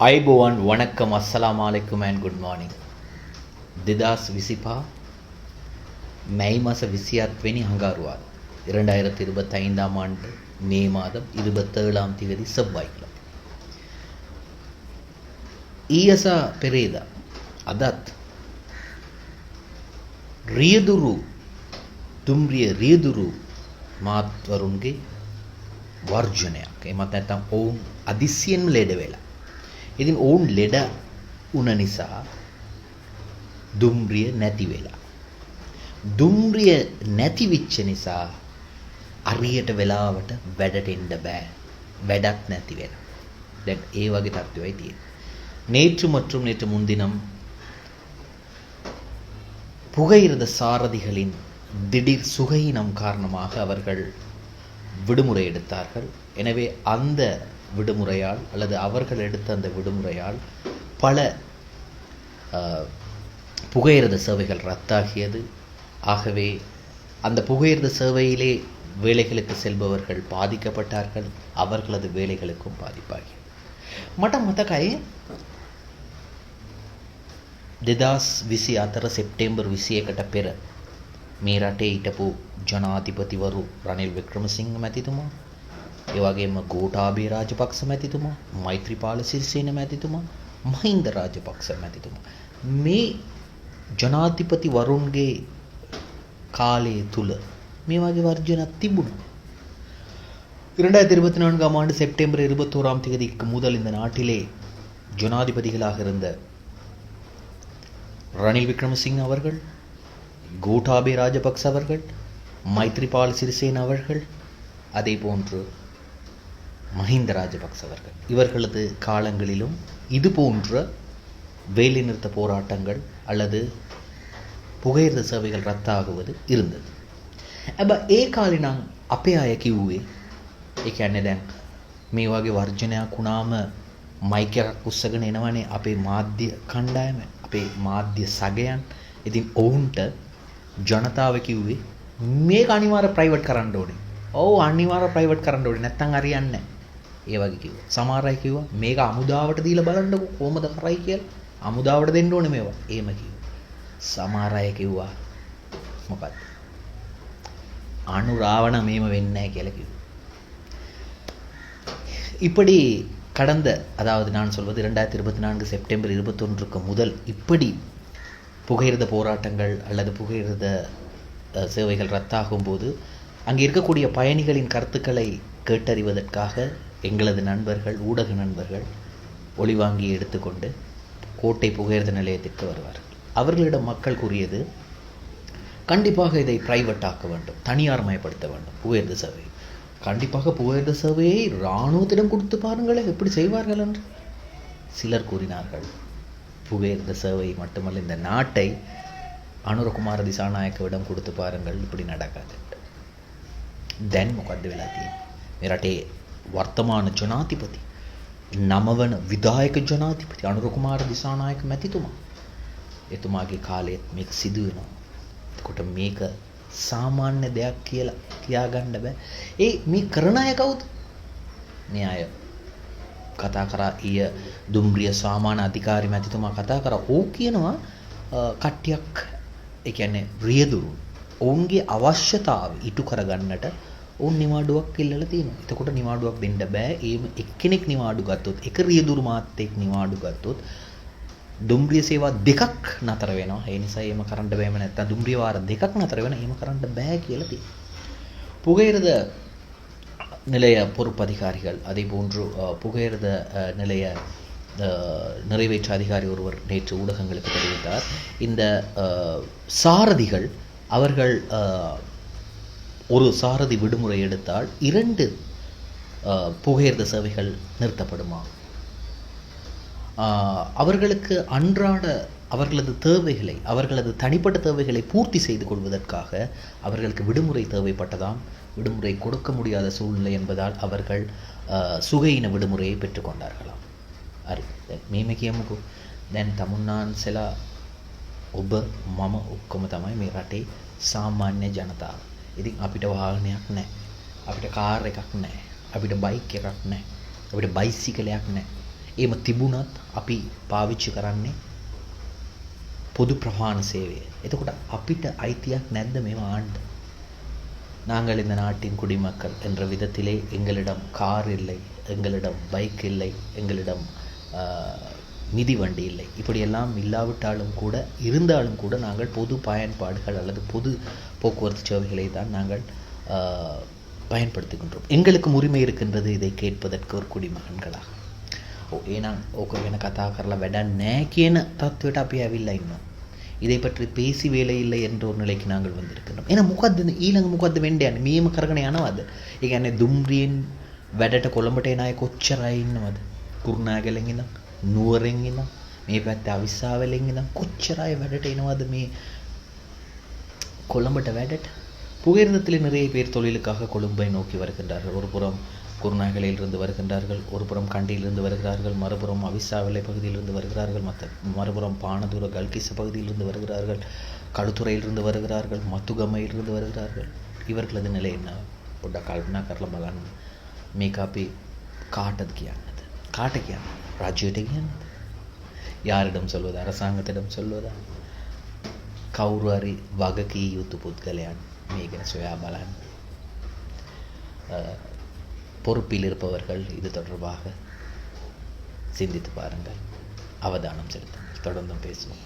අයිබෝවන් වනක්කම අස්සලාමාලෙක්කුම and good මානිින් දෙදස් විසිපා மெய் மாத விசியாத்வெனி அங்காருவார் இரண்டாயிரத்தி இருபத்தைந்தாம் ஆண்டு மே மாதம் இருபத்தேழாம் தேதி செவ்வாய்க்கிழமை ඊයසා පෙරේදා අදත් රියදුරු දුම්රිය රියදුරු මාත්වරුන්ගේ වර්ජනයක් එමත් නැත්තම් ඔවුන් අදිස්සියෙන්ම ලෙඩ වෙලා. ඉතින් ඔවුන් ලෙඩ උන නිසා දුම්රිය නැති වෙලා. දුම්රිය නැතිවිච්ච නිසා අරියට වෙලාවට වැඩට එන්න බෑ. වැඩක් නැති වෙන. දැන් ඒ වගේ තත්ත්වයයි තියෙන්නේ. நேற்று மற்றும் நேற்று முன்தினம் புகையிரத சாரதிகளின் திடீர் சுகையினம் காரணமாக அவர்கள் விடுமுறை எடுத்தார்கள் எனவே அந்த விடுமுறையால் அல்லது அவர்கள் எடுத்த அந்த விடுமுறையால் பல அஹ், புகையிரத சேவைகள் ரத்தாகியது ஆகவே அந்த புகையிரத சேவையிலே வேலைகளுக்கு செல்பவர்கள் பாதிக்கப்பட்டார்கள் அவர்களது வேலைகளுக்கும் பாதிப்பாகியது මට මතකයි දෙදස් විසි අතර සෙප්ටෙම්බර් විසි එකට පෙර මේ රටේ හිටපු ජනාධිපතිවරු රනිල් වික්‍රමසිංහ මැතිතුමා ඒවගේම ගෝටාබේ රාජපක්ෂ මැතිතුමා මෛත්‍රීපාල සිරිසේන මැතිතුමා මහින්ද රාජපක්ෂ මැතිතුමා මේ ජනාධිපතිවරුන්ගේ කාලය තුළ මේ වගේ වර්ජනක් තිබුණා இரண்டாயிரத்தி இருபத்தி நான்காம் ஆண்டு செப்டம்பர் இருபத்தோராம் தேதிக்கு முதல் இந்த நாட்டிலே ஜனாதிபதிகளாக இருந்த ரணில் விக்ரமசிங் அவர்கள் கோட்டாபே ராஜபக்ச அவர்கள் மைத்ரிபால் சிறிசேன அவர்கள் அதே போன்று மஹிந்த ராஜபக்ச அவர்கள் இவர்களது காலங்களிலும் இது போன்ற வேலைநிறுத்த போராட்டங்கள் அல்லது புகையிரத சேவைகள் ரத்தாகுவது இருந்தது ඇබ ඒ කාලෙ නම් අපේ අය කිව්වේ ඒ කියන්නේ දැන් මේ වගේ වර්ජනයක් වුණාම මයික් එකක් උස්සගෙන එනවනේ අපේ මාධ්‍ය කණ්ඩායම අපේ මාධ්‍ය සගයන් ඉතින් ඔවුන්ට ජනතාව කිව්වේ මේක අනිවාර්ය ප්‍රයිවට් කරන්න ඕනේ. ඔව් අනිවාර්ය ප්‍රයිවට් කරන්න ඕනේ නැත්තම් හරියන්නේ නැහැ. ඒ වගේ කිව්වා. සමහර අය කිව්වා මේක අමුදාවට දීලා බලන්නකො කොහොමද කරයි කියලා. අමුදාවට දෙන්න ඕනේ මේවා. එහෙම කිව්වා. සමහර අය කිව්වා මොකක්ද? அனுராவண மேம வெண்ண கிழக்கு இப்படி கடந்த அதாவது நான் சொல்வது இரண்டாயிரத்தி இருபத்தி நான்கு செப்டம்பர் இருபத்தொன்றுக்கு முதல் இப்படி புகையிரத போராட்டங்கள் அல்லது புகையிரத அஹ், சேவைகள் ரத்தாகும் போது அங்கே இருக்கக்கூடிய பயணிகளின் கருத்துக்களை கேட்டறிவதற்காக எங்களது நண்பர்கள் ஊடக நண்பர்கள் ஒளிவாங்கி எடுத்துக்கொண்டு கோட்டை புகையிரத நிலையத்திற்கு வருவார்கள் அவர்களிடம் மக்கள் கூறியது கண்டிப்பாக இதை பிரைவேட் ஆக்க வேண்டும் தனியார் மயப்படுத்த வேண்டும் புகையிரத சேவை. கண்டிப்பாக புகையிரத சேவையை இராணுவத்திடம் கொடுத்து பாருங்களே எப்படி செய்வார்கள் என்று. சிலர் கூறினார்கள் புகையிரத சேவை மட்டுமல்ல இந்த நாட்டை அனுரகுமார திசாநாயக்கவிடம் கொடுத்து பாருங்கள் இப்படி நடக்காது. தென் முகத்து விழாத்தியம் மிராட்டே වර්තමාන ජනාධිපති නමවන විදායක ජනාධිපති අනුරකුමාර දිසානායක මැතිතුමා. එතුමාගේ කාලෙත් මේක සිදු වෙනවා එතකොට මේක සාමාන්‍ය දෙයක් කියලා කියාගන්න බෑ. ඒ මේ කරන අය කවුද? මේ අය කතා කරා ඊය දුම්රිය සාමාන්‍ය අධිකාරි මැතිතුමා කතා කරා. ඕ කියනවා අ, කට්ටියක් ඒ කියන්නේ රියදුරු ඔවුන්ගේ අවශ්‍යතාව ඉටු කරගන්නට ඔවුන් නිවාඩුවක් ඉල්ලලා තියෙනවා. එතකොට නිවාඩුවක් දෙන්න බෑ. ඒම එක්කෙනෙක් නිවාඩු ගත්තොත් එක රියදුරු මාත්‍යෙක් නිවාඩු ගත්තොත් දුම්රිය සේවා දෙකක් නතර වෙනවා. ඒ නිසා එහෙම කරන්න බෑම නැත්තම් දුම්රිය වාර දෙකක් නතර වෙන එහෙම කරන්න බෑ කියලා තියෙනවා. புகையிரத நிலைய பொறுப்பதிகாரிகள் அதே போன்று அஹ், புகையிரத அஹ், நிலைய அஹ், நிறைவேற்று அதிகாரி ஒருவர் நேற்று ஊடகங்களுக்கு தெரிவித்தார் இந்த அஹ், சாரதிகள் அவர்கள் அஹ், ஒரு சாரதி விடுமுறை எடுத்தால் இரண்டு அஹ், புகையிரத சேவைகள் நிறுத்தப்படுமா ஆஹ் அவர்களுக்கு அன்றாட அவர்களது தேவைகளை அவர்களது தனிப்பட்ட தேவைகளை பூர்த்தி செய்து கொள்வதற்காக அவர்களுக்கு விடுமுறை தேவைப்பட்டதாம் விடுமுறை கொடுக்க முடியாத சூழ்நிலை என்பதால் அவர்கள் ஆஹ், சுகையின விடுமுறையை பெற்றுக்கொண்டார்களாம் හරි දැන් මේම කියමුකෝ දැන් තමුන්නාන්සලා ඔබ මම ඔක්කොම තමයි මේ රටේ සාමාන්‍ය ජනතාව. ඉතින් අපිට වාහනයක් නැහැ. අපිට කාර් එකක් නැහැ. අපිට බයික් එකක් නැහැ. අපිට බයිසිකලයක් නැහැ. එහෙම තිබුණත් අපි පාවිච්චි කරන්නේ பொது பிரவான சேவை එතකොට අපිට අයිතියක් නැද්ද මේවා ආන්න நாங்கள் இந்த நாட்டின் குடிமக்கள் என்ற விதத்திலே எங்களிடம் கார் இல்லை எங்களிடம் பைக் இல்லை எங்களிடம் மிதி வண்டி இல்லை. இப்படியெல்லாம் இல்லாவிட்டாலும் கூட இருந்தாலும் கூட நாங்கள் பொது பயன்பாடுகள் அல்லது பொது போக்குவரத்து சேவைகளை தான் நாங்கள் பயன்படுத்துகின்றோம். எங்களுக்கும் உரிமை இருக்கின்றது இதை கேட்பதற்கு ஒரு குடிமகன்களாக. ஓ ஏன்னா ஓகே கதா கரல வேடா நேக்கேன்னு தத்துவட்ட அப்பியாவில்லை இன்னும். இதை பற்றி பேசி வேலை இல்லை என்ற ஒரு நிலைக்கு நாங்கள் வந்திருக்கின்றோம். ஏன்னா முகத்து ஈழங்க முகத்து வேண்டியான மீம கரகணையானோ அது. ಈಗ ದುಮ್ರಿಯನ್ ವೆಡಟ ಕೊಲಂಬಟೇನಾಯ ಕೊಚ್ಚರಾಯಿನ್ನದು ಕುರ್ನಾಗಲೆಂಗಿನ නුවරෙන් ඉඳන් මේ පැත්තේ අවිස්සාවලෙන් ඉඳන් කොච්චර අය වැඩට එනවද මේ கொழம்பட்ட வேடட் புகையிரதத்தில் நிறைய பேர் தொழிலுக்காக கொழும்பை நோக்கி வருகின்றார்கள் ஒரு புறம் குருநாகலையிலிருந்து வருகின்றார்கள் ஒரு புறம் கண்டியிலிருந்து வருகிறார்கள் மறுபுறம் அவிசாவிலை பகுதியிலிருந்து வருகிறார்கள் மற்ற மறுபுறம் பானதூர கல்கிச பகுதியிலிருந்து வருகிறார்கள் களுத்துறையிலிருந்து வருகிறார்கள் மத்துகமையிலிருந்து வருகிறார்கள் இவர்களது நிலை என்ன பொட்டா கல்பனா கரல பலான் மேக்காப்பி காட்டது கியாங்க කියන්නද කාට කියන්න රජයට කියන්නද யாரிடம் சொல்வது அரசாங்கத்திடம் சொல்வதா කවුරු හරි වගකී යුතු පුද්ගලයන් මේ ගැන සොයා බලන්න அஹ், பொறுப்பில் இருப்பவர்கள் இது தொடர்பாக சிந்தித்து பாருங்கள் அவதானம் செலுத்துங்கள் தொடர்ந்தும் பேசுவோம்